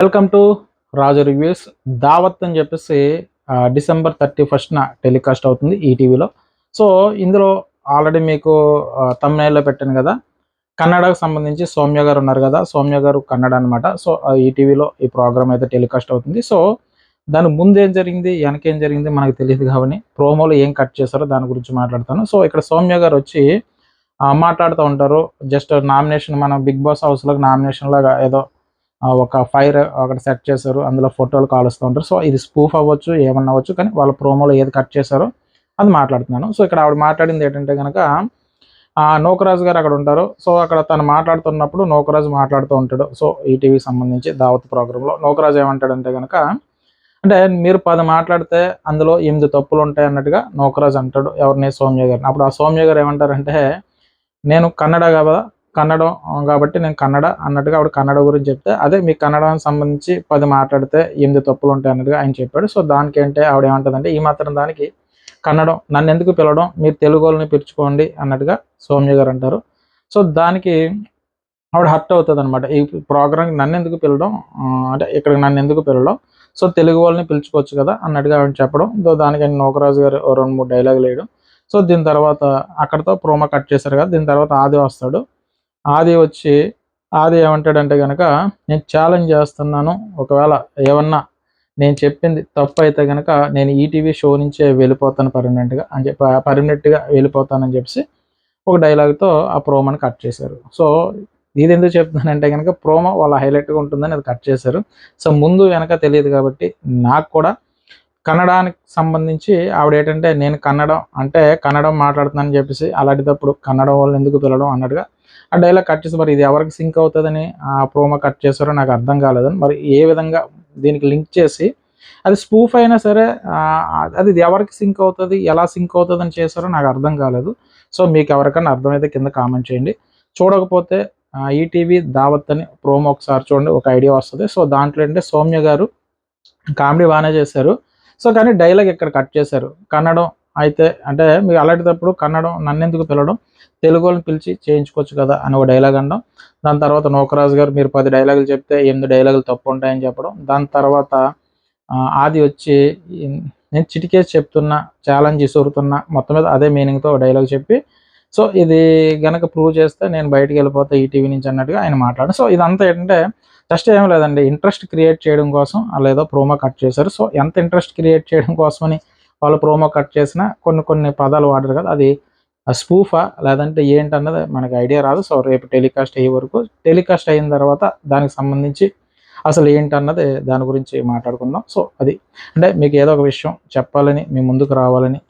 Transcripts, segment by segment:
Welcome to Raju reviews దావత్ అని చెప్పేసి డిసెంబర్ థర్టీ ఫస్ట్న టెలికాస్ట్ అవుతుంది ఈటీవీలో సో ఇందులో ఆల్రెడీ మీకు తమిళనాడులో పెట్టాను కదా. కన్నడకు సంబంధించి సౌమ్య గారు ఉన్నారు కదా. సౌమ్య గారు కన్నడ అనమాట సో ఈటీవీలో ఈ ప్రోగ్రామ్ అయితే టెలికాస్ట్ అవుతుంది. సో దాని ముందు ఏం జరిగింది వెనకేం జరిగింది మనకు తెలియదు కాబట్టి ప్రోమోలో ఏం కట్ చేస్తారో దాని గురించి మాట్లాడతాను. సో ఇక్కడ సౌమ్య గారు వచ్చి మాట్లాడుతూ ఉంటారు. జస్ట్ నామినేషన్ మన బిగ్ బాస్ హౌస్లో నామినేషన్ లాగా ఏదో ఒక ఫైర్ అక్కడ సెట్ చేశారు. అందులో ఫోటోలు కాలుస్తూ ఉంటారు. సో ఇది స్పూఫ్ అవ్వచ్చు ఏమన్నా అవ్వచ్చు కానీ వాళ్ళ ప్రోమోలో ఏది కట్ చేశారో అది మాట్లాడుతున్నాను. సో ఇక్కడ ఆవిడ మాట్లాడింది ఏంటంటే కనుక ఆ, నోకరాజు గారు అక్కడ ఉంటారు. సో అక్కడ తను మాట్లాడుతున్నప్పుడు నోకరాజు మాట్లాడుతూ ఉంటాడు. సో ఈటీవీ సంబంధించి దావత్ ప్రోగ్రాంలో. నోకరాజు ఏమంటాడంటే కనుక అంటే మీరు పది మాట్లాడితే అందులో ఎనిమిది తప్పులు ఉంటాయి అన్నట్టుగా నోకరాజు అంటాడు ఎవరిని? సౌమ్య గారిని. అప్పుడు ఆ సౌమ్య గారు ఏమంటారంటే నేను కన్నడ కదా? కన్నడం కాబట్టి నేను కన్నడ అన్నట్టుగా ఆవిడ కన్నడ గురించి చెప్తే అదే మీ కన్నడానికి సంబంధించి పది మాట్లాడితే ఎనిమిది తప్పులు ఉంటాయి అన్నట్టుగా ఆయన చెప్పాడు. సో దానికి ఏంటంటే ఆవిడ ఏమంటుందంటే ఈ మాత్రం దానికి కన్నడం నన్ను ఎందుకు పిలవడం మీరు తెలుగు వాళ్ళని పిలుచుకోండి అన్నట్టుగా సౌమ్య గారు అంటారు. సో దానికి ఆవిడ హర్ట్ అవుతుంది అనమాట ఈ ప్రోగ్రామ్కి నన్ను ఎందుకు పిలవడం అంటే ఇక్కడ నన్ను ఎందుకు పిలవడం సో తెలుగు వాళ్ళని పిలుచుకోవచ్చు కదా అన్నట్టుగా ఆవిడ చెప్పడం. సో దానికి ఆయన నోకరాజు గారు రెండు మూడు డైలాగులు వేయడం. సో దీని తర్వాత అక్కడతో ప్రోమో కట్ చేశారు కదా దీని తర్వాత ఆది వస్తాడు. ఆది వచ్చి ఆది ఏమంటాడంటే కనుక నేను ఛాలెంజ్ చేస్తున్నాను. ఒకవేళ ఏమన్నా నేను చెప్పింది తప్పు అయితే కనుక నేను ఈటీవీ షో నుంచే వెళ్ళిపోతాను పర్మనెంట్గా అని చెప్పి పర్మనెంట్గా వెళ్ళిపోతానని చెప్పి ఒక డైలాగ్తో ఆ ప్రోమోని కట్ చేశారు. సో ఇది ఎందుకు చెప్తున్నానంటే కనుక ప్రోమో వాళ్ళ హైలైట్గా ఉంటుందని అది కట్ చేశారు. సో ముందు వెనక తెలియదు కాబట్టి నాకు కూడా కన్నడానికి సంబంధించి ఆవిడ ఏంటంటే నేను కన్నడం అంటే కన్నడం మాట్లాడుతున్నానని చెప్పేసి అలాంటిదప్పుడు కన్నడం వాళ్ళు ఎందుకు పిలవడం అన్నట్టుగా ఆ డైలాగ్ కట్ చేసి మరి ఇది ఎవరికి సింక్ అవుతుందని ఆ ప్రోమో కట్ చేశారో నాకు అర్థం కాలేదని. మరి ఏ విధంగా దీనికి లింక్ చేసి అది స్పూఫ్ అయినా సరే అది ఇది ఎవరికి సింక్ అవుతుంది ఎలా సింక్ అవుతుంది అని చేశారో నాకు అర్థం కాలేదు. సో మీకు ఎవరికైనా అర్థమైతే కింద కామెంట్ చేయండి. చూడకపోతే ఈటీవీ దావత్ అని ప్రోమో ఒకసారి చూడండి ఒక ఐడియా వస్తుంది. సో దాంట్లో ఏంటంటే సౌమ్య గారు కామెడీ బాగానే చేశారు. సో కానీ డైలాగ్ ఇక్కడ కట్ చేశారు. కన్నడం అయితే అంటే మీకు అలాంటిటప్పుడు కన్నడం నన్నెందుకు పిలవడం తెలుగు వాళ్ళని పిలిచి చేయించుకోవచ్చు కదా అని ఒక డైలాగ్ అనడం. దాని తర్వాత నోకరాజు గారు మీరు పది డైలాగులు చెప్తే ఎనిమిది డైలాగులు తప్పు ఉంటాయని చెప్పడం. దాని తర్వాత ఆది వచ్చి నేను చిటికేసి చెప్తున్నా ఛాలెంజ్ ఇసురుతున్నా మొత్తం మీద అదే మీనింగ్తో డైలాగ్ చెప్పి సో ఇది గనక ప్రూవ్ చేస్తే నేను బయటికి వెళ్ళిపోతా ఈ టీవీ నుంచి అన్నట్టుగా ఆయన మాట్లాడారు సో ఇదంతా ఏంటంటే జస్ట్ ఏం లేదండి ఇంట్రెస్ట్ క్రియేట్ చేయడం కోసం వాళ్ళు ప్రోమో కట్ చేశారు. సో ఎంత ఇంట్రెస్ట్ క్రియేట్ చేయడం కోసమని వాళ్ళు ప్రోమో కట్ చేసిన కొన్ని కొన్ని పదాలు వాడరు కదా అది స్పూఫా లేదంటే ఏంటన్నది మనకి ఐడియా రాదు. సో రేపు టెలికాస్ట్ అయ్యే వరకు టెలికాస్ట్ అయిన తర్వాత దానికి సంబంధించి అసలు ఏంటన్నది దాని గురించి మాట్లాడుకుందాం. సో అది అంటే మీకు ఏదో ఒక విషయం చెప్పాలని మీ ముందుకు రావాలని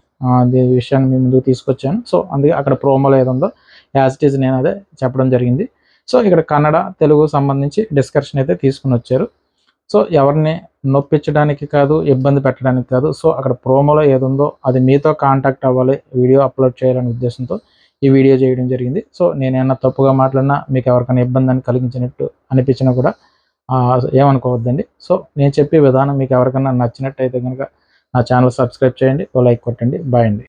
విషయాన్ని మీ ముందుకు తీసుకొచ్చాను. సో అందుకే అక్కడ ప్రోమోలో ఏదో ఉందో యాజ్ ఇట్ ఈజ్ నేను అదే చెప్పడం జరిగింది. సో ఇక్కడ కన్నడ తెలుగు సంబంధించి డిస్కషన్ అయితే తీసుకుని వచ్చారు. సో ఎవరిని నొప్పించడానికి కాదు ఇబ్బంది పెట్టడానికి కాదు. సో అక్కడ ప్రోమోలో ఏది ఉందో అది మీతో కాంటాక్ట్ అవ్వాలి వీడియో అప్లోడ్ చేయాలనే ఉద్దేశంతో ఈ వీడియో చేయడం జరిగింది. సో నేను ఏమన్నా తప్పుగా మాట్లాడినా మీకు ఎవరికైనా ఇబ్బందిని కలిగించినట్టు అనిపించినా కూడా ఏమనుకోవద్దండి. సో నేను చెప్పే విధానం మీకు ఎవరికైనా నచ్చినట్టయితే కనుక నా ఛానల్ సబ్స్క్రైబ్ చేయండి ఓ లైక్ కొట్టండి. బాయ్ అండి.